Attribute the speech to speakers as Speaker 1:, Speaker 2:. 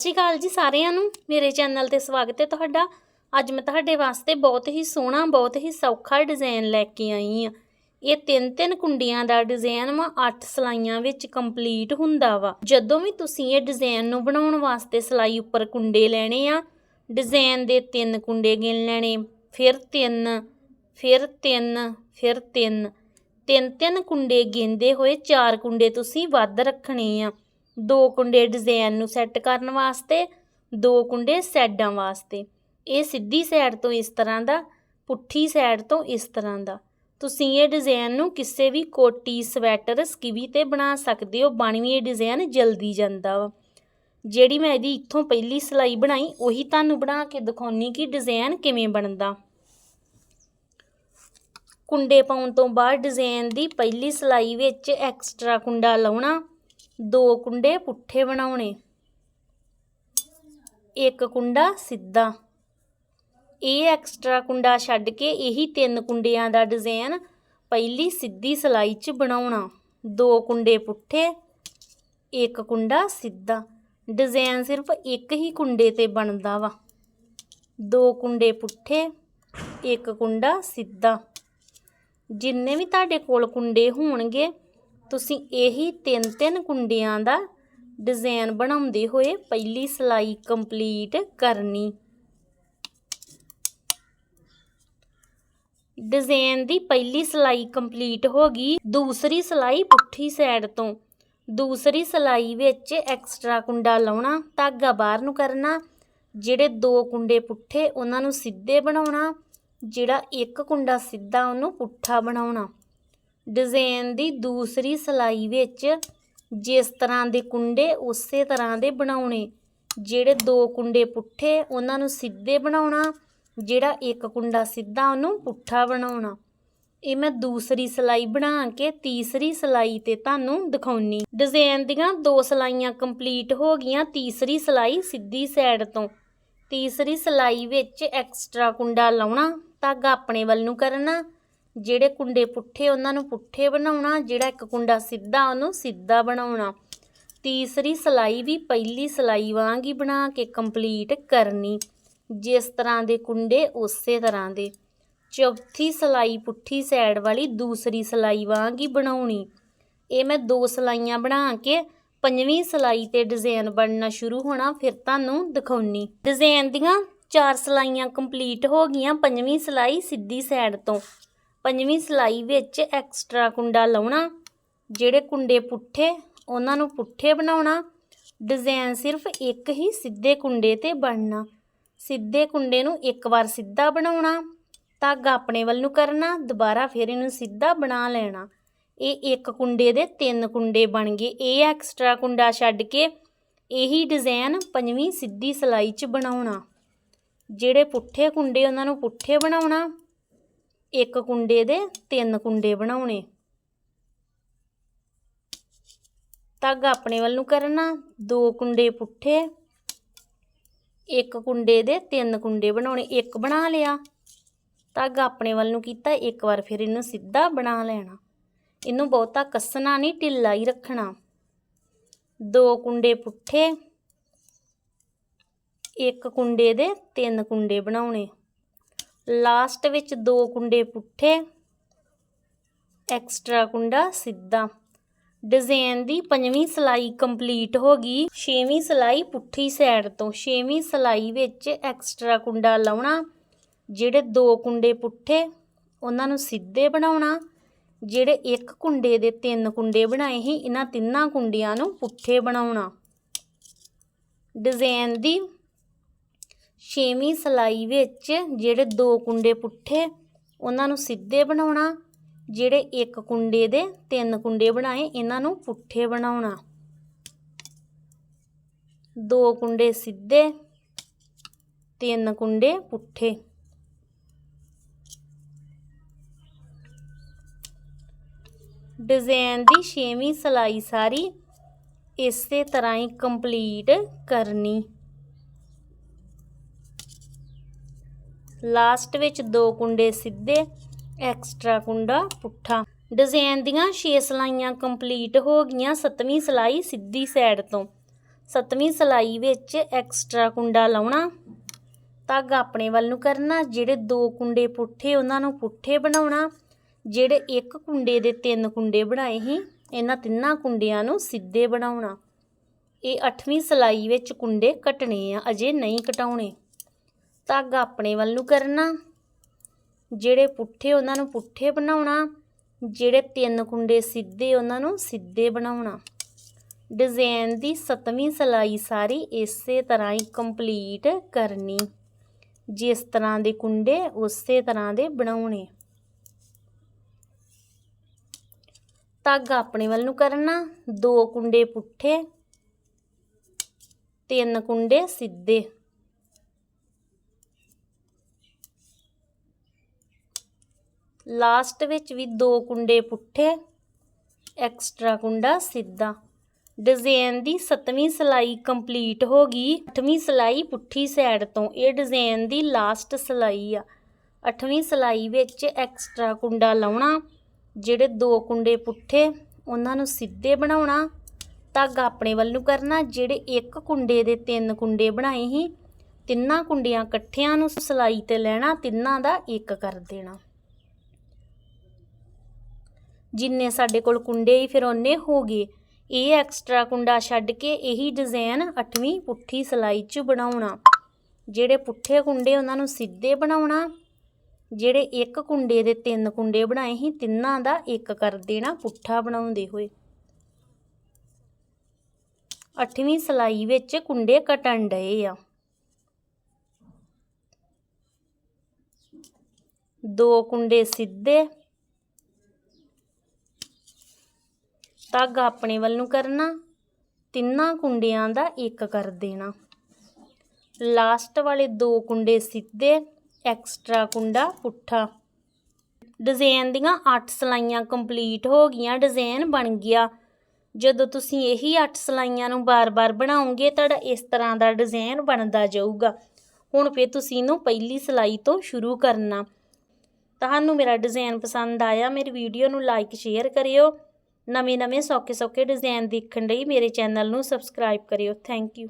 Speaker 1: ਸਤਿ ਸ਼੍ਰੀ ਅਕਾਲ ਜੀ ਸਾਰਿਆਂ ਨੂੰ। ਮੇਰੇ ਚੈਨਲ ਤੇ ਸਵਾਗਤ ਹੈ ਤੁਹਾਡਾ। ਅੱਜ ਮੈਂ ਤੁਹਾਡੇ ਵਾਸਤੇ ਬਹੁਤ ਹੀ ਸੋਹਣਾ, ਬਹੁਤ ਹੀ ਸੌਖਾ ਡਿਜ਼ਾਈਨ ਲੈ ਕੇ ਆਈ ਆ ਇਹ ਤਿੰਨ ਤਿੰਨ ਕੁੰਡੀਆਂ ਦਾ ਡਿਜ਼ਾਈਨ ਵਾ 8 ਸਲਾਈਆਂ ਵਿੱਚ ਕੰਪਲੀਟ ਹੁੰਦਾ ਵਾ। ਜਦੋਂ ਵੀ ਤੁਸੀਂ ਇਹ ਡਿਜ਼ਾਈਨ ਨੂੰ ਬਣਾਉਣ ਵਾਸਤੇ ਸਲਾਈ ਉੱਪਰ ਕੁੰਡੇ ਲੈਣੇ ਆ ਡਿਜ਼ਾਈਨ ਦੇ ਤਿੰਨ ਕੁੰਡੇ ਗਿਣ ਲੈਣੇ, ਫਿਰ ਤਿੰਨ ਫਿਰ ਤਿੰਨ ਫਿਰ ਤਿੰਨ। ਤਿੰਨ ਤਿੰਨ ਕੁੰਡੇ ਗਿਣਦੇ ਹੋਏ ਚਾਰ ਕੁੰਡੇ ਤੁਸੀਂ ਵੱਧ ਰੱਖਣੇ ਆ। ਦੋ ਕੁੰਡੇ ਡਿਜ਼ਾਈਨ ਨੂੰ ਸੈੱਟ ਕਰਨ ਵਾਸਤੇ, ਦੋ ਕੁੰਡੇ ਸੈਡਾਂ ਵਾਸਤੇ। ਇਹ ਸਿੱਧੀ ਸਾਈਡ ਤੋਂ ਇਸ ਤਰ੍ਹਾਂ ਦਾ, ਪੁੱਠੀ ਸਾਈਡ ਤੋਂ ਇਸ ਤਰ੍ਹਾਂ ਦਾ। ਤੁਸੀਂ ਇਹ ਡਿਜ਼ਾਈਨ ਨੂੰ ਕਿਸੇ ਵੀ ਕੋਟੀ, ਸਵੈਟਰ, ਸਕਿਵੀ ਤੇ ਬਣਾ ਸਕਦੇ ਹੋ, ਬਣ ਵੀ ਇਹ ਡਿਜ਼ਾਈਨ ਜਲਦੀ ਜਾਂਦਾ ਵਾ। ਜਿਹੜੀ ਮੈਂ ਇਹਦੀ ਇੱਥੋਂ ਪਹਿਲੀ ਸਲਾਈ ਬਣਾਈ, ਉਹੀ ਤੁਹਾਨੂੰ ਬਣਾ ਕੇ ਦਿਖਾਉਣੀ ਕਿ ਡਿਜ਼ਾਈਨ ਕਿਵੇਂ ਬਣਦਾ। ਕੁੰਡੇ ਪਾਉਣ ਤੋਂ ਬਾਅਦ ਡਿਜ਼ਾਈਨ ਦੀ ਪਹਿਲੀ ਸਲਾਈ ਵਿੱਚ ਐਕਸਟਰਾ ਕੁੰਡਾ ਲਾਉਣਾ। ਦੋ ਕੁੰਡੇ ਪੁੱਠੇ ਬਣਾਉਣੇ। ਇੱਕ ਕੁੰਡਾ ਸਿੱਧਾ। ਇਹ ਐਕਸਟਰਾ ਕੁੰਡਾ ਛੱਡ ਕੇ ਇਹੀ ਤਿੰਨ ਕੁੰਡਿਆਂ ਦਾ ਡਿਜ਼ਾਈਨ ਪਹਿਲੀ ਸਿੱਧੀ ਸਲਾਈ 'ਚ ਬਣਾਉਣਾ। ਦੋ ਕੁੰਡੇ ਪੁੱਠੇ, ਇੱਕ ਕੁੰਡਾ ਸਿੱਧਾ। ਡਿਜ਼ਾਈਨ ਸਿਰਫ ਇੱਕ ਹੀ ਕੁੰਡੇ ਤੇ ਬਣਦਾ ਵਾ। ਦੋ ਕੁੰਡੇ ਪੁੱਠੇ, ਇੱਕ ਕੁੰਡਾ ਸਿੱਧਾ। ਜਿੰਨੇ ਵੀ ਤੁਹਾਡੇ ਕੋਲ ਕੁੰਡੇ ਹੋਣਗੇ ਤੁਸੀਂ ਇਹੀ ਤਿੰਨ ਤਿੰਨ ਕੁੰਡਿਆਂ ਦਾ ਡਿਜ਼ਾਈਨ ਬਣਾਉਂਦੇ ਹੋਏ ਪਹਿਲੀ ਸਲਾਈ ਕੰਪਲੀਟ ਕਰਨੀ। ਡਿਜ਼ਾਈਨ ਦੀ ਪਹਿਲੀ ਸਲਾਈ ਕੰਪਲੀਟ ਹੋ ਗਈ, ਦੂਸਰੀ ਸਲਾਈ ਪੁੱਠੀ ਸਾਈਡ ਤੋਂ। ਦੂਸਰੀ ਸਲਾਈ ਵਿੱਚ ਐਕਸਟਰਾ ਕੁੰਡਾ ਲਾਉਣਾ, ਧਾਗਾ ਬਾਹਰ ਨੂੰ ਕਰਨਾ, ਜਿਹੜੇ ਦੋ ਕੁੰਡੇ ਪੁੱਠੇ ਉਹਨਾਂ ਨੂੰ ਸਿੱਧੇ ਬਣਾਉਣਾ, ਜਿਹੜਾ ਇੱਕ ਕੁੰਡਾ ਸਿੱਧਾ ਉਹਨੂੰ ਪੁੱਠਾ ਬਣਾਉਣਾ। ਡਿਜ਼ਾਈਨ ਦੀ ਦੂਸਰੀ ਸਲਾਈ ਵਿੱਚ ਜਿਸ ਤਰ੍ਹਾਂ ਦੇ ਕੁੰਡੇ, ਉਸੇ ਤਰ੍ਹਾਂ ਦੇ ਬਣਾਉਣੇ। ਜਿਹੜੇ ਦੋ ਕੁੰਡੇ ਪੁੱਠੇ, ਉਹਨਾਂ ਨੂੰ ਸਿੱਧੇ ਬਣਾਉਣਾ, ਜਿਹੜਾ ਇੱਕ ਕੁੰਡਾ ਸਿੱਧਾ, ਉਹਨੂੰ ਪੁੱਠਾ ਬਣਾਉਣਾ। ਇਹ ਮੈਂ ਦੂਸਰੀ ਸਲਾਈ ਬਣਾ ਕੇ ਤੀਸਰੀ ਸਲਾਈ ਤੇ ਤੁਹਾਨੂੰ ਦਿਖਾਉਣੀ। ਡਿਜ਼ਾਈਨ ਦੀਆਂ ਦੋ ਸਲਾਈਆਂ ਕੰਪਲੀਟ ਹੋ ਗਈਆਂ, ਤੀਸਰੀ ਸਲਾਈ ਸਿੱਧੀ ਸਾਈਡ ਤੋਂ। ਤੀਸਰੀ ਸਲਾਈ ਵਿੱਚ ਐਕਸਟਰਾ ਕੁੰਡਾ ਲਾਉਣਾ, ਧਾਗਾ ਆਪਣੇ ਵੱਲ ਨੂੰ ਕਰਨਾ ਜਿਹੜੇ ਕੁੰਡੇ ਪੁੱਠੇ ਉਹਨਾਂ ਨੂੰ ਪੁੱਠੇ ਬਣਾਉਣਾ, ਜਿਹੜਾ ਇੱਕ ਕੁੰਡਾ ਸਿੱਧਾ ਉਹਨੂੰ ਸਿੱਧਾ ਬਣਾਉਣਾ। ਤੀਸਰੀ ਸਲਾਈ ਵੀ ਪਹਿਲੀ ਸਲਾਈ ਵਾਂਗ ਹੀ ਬਣਾ ਕੇ ਕੰਪਲੀਟ ਕਰਨੀ, ਜਿਸ ਤਰ੍ਹਾਂ ਦੇ ਕੁੰਡੇ ਉਸੇ ਤਰ੍ਹਾਂ ਦੇ। ਚੌਥੀ ਸਲਾਈ ਪੁੱਠੀ ਸਾਈਡ ਵਾਲੀ ਦੂਸਰੀ ਸਲਾਈ ਵਾਂਗ ਹੀ ਬਣਾਉਣੀ। ਇਹ ਮੈਂ ਦੋ ਸਲਾਈਆਂ ਬਣਾ ਕੇ ਪੰਜਵੀਂ ਸਲਾਈ ਤੇ ਡਿਜ਼ਾਈਨ ਬਣਨਾ ਸ਼ੁਰੂ ਹੋਣਾ, ਫਿਰ ਤੁਹਾਨੂੰ ਦਿਖਾਉਣੀ। ਡਿਜ਼ਾਈਨ ਦੀਆਂ ਚਾਰ ਸਲਾਈਆਂ ਕੰਪਲੀਟ ਹੋ ਗਈਆਂ, ਪੰਜਵੀਂ ਸਲਾਈ ਸਿੱਧੀ ਸਾਈਡ ਤੋਂ। ਪੰਜਵੀਂ ਸਲਾਈ ਵਿੱਚ ਐਕਸਟਰਾ ਕੁੰਡਾ ਲਾਉਣਾ, ਜਿਹੜੇ ਕੁੰਡੇ ਪੁੱਠੇ, ਉਹਨਾਂ ਨੂੰ ਪੁੱਠੇ ਬਣਾਉਣਾ, ਡਿਜ਼ਾਈਨ ਸਿਰਫ ਇੱਕ ਹੀ ਸਿੱਧੇ ਕੁੰਡੇ ਤੇ ਬਣਨਾ। ਸਿੱਧੇ ਕੁੰਡੇ ਨੂੰ ਇੱਕ ਵਾਰ ਸਿੱਧਾ ਬਣਾਉਣਾ, ਧਾਗਾ ਆਪਣੇ ਵੱਲ ਨੂੰ ਕਰਨਾ, ਦੁਬਾਰਾ ਫਿਰ ਇਹਨੂੰ ਸਿੱਧਾ ਬਣਾ ਲੈਣਾ। ਇਹ ਇੱਕ ਕੁੰਡੇ ਦੇ ਤਿੰਨ ਕੁੰਡੇ ਬਣ ਗਏ। ਇਹ ਐਕਸਟਰਾ ਕੁੰਡਾ ਛੱਡ ਕੇ ਇਹੀ ਡਿਜ਼ਾਈਨ ਪੰਜਵੀਂ ਸਿੱਧੀ ਸਲਾਈ 'ਚ ਬਣਾਉਣਾ। ਜਿਹੜੇ ਪੁੱਠੇ ਕੁੰਡੇ, ਉਹਨਾਂ ਨੂੰ ਪੁੱਠੇ ਬਣਾਉਣਾ। ਇੱਕ ਕੁੰਡੇ ਦੇ ਤਿੰਨ ਕੁੰਡੇ ਬਣਾਉਣੇ। ਧਾਗਾ ਆਪਣੇ ਵੱਲ ਨੂੰ ਕਰਨਾ, ਦੋ ਕੁੰਡੇ ਪੁੱਠੇ, ਇੱਕ ਕੁੰਡੇ ਦੇ ਤਿੰਨ ਕੁੰਡੇ ਬਣਾਉਣੇ, ਇੱਕ ਬਣਾ ਲਿਆ। ਧਾਗਾ ਆਪਣੇ ਵੱਲ ਨੂੰ ਕੀਤਾ, ਇੱਕ ਵਾਰ ਫਿਰ ਇਹਨੂੰ ਸਿੱਧਾ ਬਣਾ ਲੈਣਾ। ਇਹਨੂੰ ਬਹੁਤਾ ਕੱਸਣਾ ਨਹੀਂ, ਢਿੱਲਾ ਹੀ ਰੱਖਣਾ। ਦੋ ਕੁੰਡੇ ਪੁੱਠੇ, ਇੱਕ ਕੁੰਡੇ ਦੇ ਤਿੰਨ ਕੁੰਡੇ ਬਣਾਉਣੇ। ਲਾਸਟ ਵਿੱਚ ਦੋ ਕੁੰਡੇ ਪੁੱਠੇ, ਐਕਸਟਰਾ ਕੁੰਡਾ ਸਿੱਧਾ। ਡਿਜ਼ਾਈਨ ਦੀ ਪੰਜਵੀਂ ਸਲਾਈ ਕੰਪਲੀਟ ਹੋ ਗਈ। ਛੇਵੀਂ ਸਲਾਈ ਪੁੱਠੀ ਸਾਈਡ ਤੋਂ। ਛੇਵੀਂ ਸਲਾਈ ਵਿੱਚ ਐਕਸਟਰਾ ਕੁੰਡਾ ਲਾਉਣਾ, ਜਿਹੜੇ ਦੋ ਕੁੰਡੇ ਪੁੱਠੇ, ਉਹਨਾਂ ਨੂੰ ਸਿੱਧੇ ਬਣਾਉਣਾ, ਜਿਹੜੇ ਇੱਕ ਕੁੰਡੇ ਦੇ ਤਿੰਨ ਕੁੰਡੇ ਬਣਾਏ ਸੀ, ਇਹਨਾਂ ਤਿੰਨਾਂ ਕੁੰਡਿਆਂ ਨੂੰ ਪੁੱਠੇ ਬਣਾਉਣਾ। ਡਿਜ਼ਾਈਨ ਦੀ ਛੇਵੀਂ ਸਲਾਈ ਵਿੱਚ ਜਿਹੜੇ ਦੋ ਕੁੰਡੇ ਪੁੱਠੇ, ਉਹਨਾਂ ਨੂੰ ਸਿੱਧੇ ਬਣਾਉਣਾ, ਜਿਹੜੇ ਇੱਕ ਕੁੰਡੇ ਦੇ ਤਿੰਨ ਕੁੰਡੇ ਬਣਾਏ, ਇਹਨਾਂ ਨੂੰ ਪੁੱਠੇ ਬਣਾਉਣਾ। ਦੋ ਕੁੰਡੇ ਸਿੱਧੇ, ਤਿੰਨ ਕੁੰਡੇ ਪੁੱਠੇ। ਡਿਜ਼ਾਈਨ ਦੀ ਛੇਵੀਂ ਸਲਾਈ ਸਾਰੀ ਇਸੇ ਤਰ੍ਹਾਂ ਹੀ ਕੰਪਲੀਟ ਕਰਨੀ। ਲਾਸਟ ਵਿੱਚ ਦੋ ਕੁੰਡੇ ਸਿੱਧੇ, ਐਕਸਟਰਾ ਕੁੰਡਾ ਪੁੱਠਾ। ਡਿਜ਼ਾਈਨ ਦੀਆਂ 6 ਸਲਾਈਆਂ ਕੰਪਲੀਟ ਹੋ ਗਈਆਂ ਸੱਤਵੀਂ ਸਲਾਈ ਸਿੱਧੀ ਸਾਈਡ ਤੋਂ। ਸੱਤਵੀਂ ਸਲਾਈ ਵਿੱਚ ਐਕਸਟਰਾ ਕੁੰਡਾ ਲਾਉਣਾ। ਧਾਗਾ ਆਪਣੇ ਵੱਲ ਨੂੰ ਕਰਨਾ, ਜਿਹੜੇ ਦੋ ਕੁੰਡੇ ਪੁੱਠੇ ਉਹਨਾਂ ਨੂੰ ਪੁੱਠੇ ਬਣਾਉਣਾ। ਜਿਹੜੇ ਇੱਕ ਕੁੰਡੇ ਦੇ ਤਿੰਨ ਕੁੰਡੇ ਬਣਾਏ ਸੀ, ਇਹਨਾਂ ਤਿੰਨਾਂ ਕੁੰਡਿਆਂ ਨੂੰ ਸਿੱਧੇ ਬਣਾਉਣਾ। ਇਹ 8ਵੀਂ ਸਲਾਈ ਵਿੱਚ ਕੁੰਡੇ ਕੱਟਣੇ ਆ, ਅਜੇ ਨਹੀਂ ਕਟਾਉਣੇ। ਧਾਗਾ ਆਪਣੇ ਵੱਲ ਨੂੰ ਕਰਨਾ, ਜਿਹੜੇ ਪੁੱਠੇ ਉਹਨਾਂ ਨੂੰ ਪੁੱਠੇ ਬਣਾਉਣਾ, ਜਿਹੜੇ ਤਿੰਨ ਕੁੰਡੇ ਸਿੱਧੇ ਉਹਨਾਂ ਨੂੰ ਸਿੱਧੇ ਬਣਾਉਣਾ। ਡਿਜ਼ਾਈਨ ਦੀ 7ਵੀਂ ਸਲਾਈ ਸਾਰੀ ਇਸੇ ਤਰ੍ਹਾਂ ਹੀ ਕੰਪਲੀਟ ਕਰਨੀ, ਜਿਸ ਤਰ੍ਹਾਂ ਦੇ ਕੁੰਡੇ ਉਸੇ ਤਰ੍ਹਾਂ ਦੇ ਬਣਾਉਣੇ। ਧਾਗਾ ਆਪਣੇ ਵੱਲ ਨੂੰ ਕਰਨਾ, ਦੋ ਕੁੰਡੇ ਪੁੱਠੇ, ਤਿੰਨ ਕੁੰਡੇ ਸਿੱਧੇ। ਲਾਸਟ ਵਿੱਚ ਵੀ ਦੋ ਕੁੰਡੇ ਪੁੱਠੇ, ਐਕਸਟਰਾ ਕੁੰਡਾ ਸਿੱਧਾ। ਡਿਜ਼ਾਈਨ ਦੀ 7ਵੀਂ ਸਲਾਈ ਕੰਪਲੀਟ ਹੋ ਗਈ। 8ਵੀਂ ਸਲਾਈ ਪੁੱਠੀ ਸਾਈਡ ਤੋਂ। ਇਹ ਡਿਜ਼ਾਈਨ ਦੀ ਲਾਸਟ ਸਲਾਈ ਆ। 8ਵੀਂ ਸਲਾਈ ਵਿੱਚ ਐਕਸਟਰਾ ਕੁੰਡਾ ਲਾਉਣਾ, ਜਿਹੜੇ ਦੋ ਕੁੰਡੇ ਪੁੱਠੇ, ਉਹਨਾਂ ਨੂੰ ਸਿੱਧੇ ਬਣਾਉਣਾ। ਧਾਗਾ ਆਪਣੇ ਵੱਲ ਨੂੰ ਕਰਨਾ, ਜਿਹੜੇ ਇੱਕ ਕੁੰਡੇ ਦੇ ਤਿੰਨ ਕੁੰਡੇ ਬਣਾਏ ਸੀ, ਤਿੰਨਾਂ ਕੁੰਡਿਆਂ ਇਕੱਠਿਆਂ ਨੂੰ ਸਲਾਈ ਤੇ ਲੈਣਾ, ਤਿੰਨਾਂ ਦਾ ਇੱਕ ਕਰ ਦੇਣਾ। ਜਿੰਨੇ ਸਾਡੇ ਕੋਲ ਕੁੰਡੇ ਹੀ ਫਿਰ ਉਹਨੇ ਹੋ ਗਏ। ਇਹ ਐਕਸਟਰਾ ਕੁੰਡਾ ਛੱਡ ਕੇ ਇਹੀ ਡਿਜ਼ਾਈਨ 8ਵੀਂ ਪੁੱਠੀ ਸਲਾਈ 'ਚ ਬਣਾਉਣਾ। ਜਿਹੜੇ ਪੁੱਠੇ ਕੁੰਡੇ ਉਹਨਾਂ ਨੂੰ ਸਿੱਧੇ ਬਣਾਉਣਾ, ਜਿਹੜੇ ਇੱਕ ਕੁੰਡੇ ਦੇ ਤਿੰਨ ਕੁੰਡੇ ਬਣਾਏ ਸੀ, ਤਿੰਨਾਂ ਦਾ ਇੱਕ ਕਰ ਦੇਣਾ ਪੁੱਠਾ ਬਣਾਉਂਦੇ ਹੋਏ। 8ਵੀਂ ਸਲਾਈ ਵਿੱਚ ਕੁੰਡੇ ਕਟਣ ਡਏ ਆ। ਦੋ ਕੁੰਡੇ ਸਿੱਧੇ ਧਾਗਾ ਆਪਣੇ ਵੱਲ ਨੂੰ ਕਰਨਾ, ਤਿੰਨਾਂ ਕੁੰਡਿਆਂ ਦਾ ਇੱਕ ਕਰ ਦੇਣਾ। ਲਾਸਟ ਵਾਲੇ ਦੋ ਕੁੰਡੇ ਸਿੱਧੇ, ਐਕਸਟਰਾ ਕੁੰਡਾ ਪੁੱਠਾ। ਡਿਜ਼ਾਈਨ ਦੀਆਂ 8 ਸਲਾਈਆਂ ਕੰਪਲੀਟ ਹੋ ਗਈਆਂ, ਡਿਜ਼ਾਈਨ ਬਣ ਗਿਆ। ਜਦੋਂ ਤੁਸੀਂ ਇਹੀ 8 ਸਲਾਈਆਂ ਨੂੰ ਬਾਰ-ਬਾਰ ਬਣਾਉਂਗੇ ਤੁਹਾਡਾ ਇਸ ਤਰ੍ਹਾਂ ਦਾ ਡਿਜ਼ਾਈਨ ਬਣਦਾ ਜਾਊਗਾ। ਹੁਣ ਫਿਰ ਤੁਸੀਂ ਇਹਨੂੰ ਪਹਿਲੀ ਸਲਾਈ ਤੋਂ ਸ਼ੁਰੂ ਕਰਨਾ। ਤੁਹਾਨੂੰ ਮੇਰਾ ਡਿਜ਼ਾਈਨ ਪਸੰਦ ਆਇਆ, ਮੇਰੀ ਵੀਡੀਓ ਨੂੰ ਲਾਈਕ, ਸ਼ੇਅਰ ਕਰਿਓ। ਨਵੇਂ ਨਵੇਂ ਸੌਖੇ ਸੌਖੇ ਡਿਜ਼ਾਈਨ ਦੇਖਣ ਲਈ ਮੇਰੇ ਚੈਨਲ ਨੂੰ ਸਬਸਕ੍ਰਾਈਬ ਕਰਿਓ। Thank you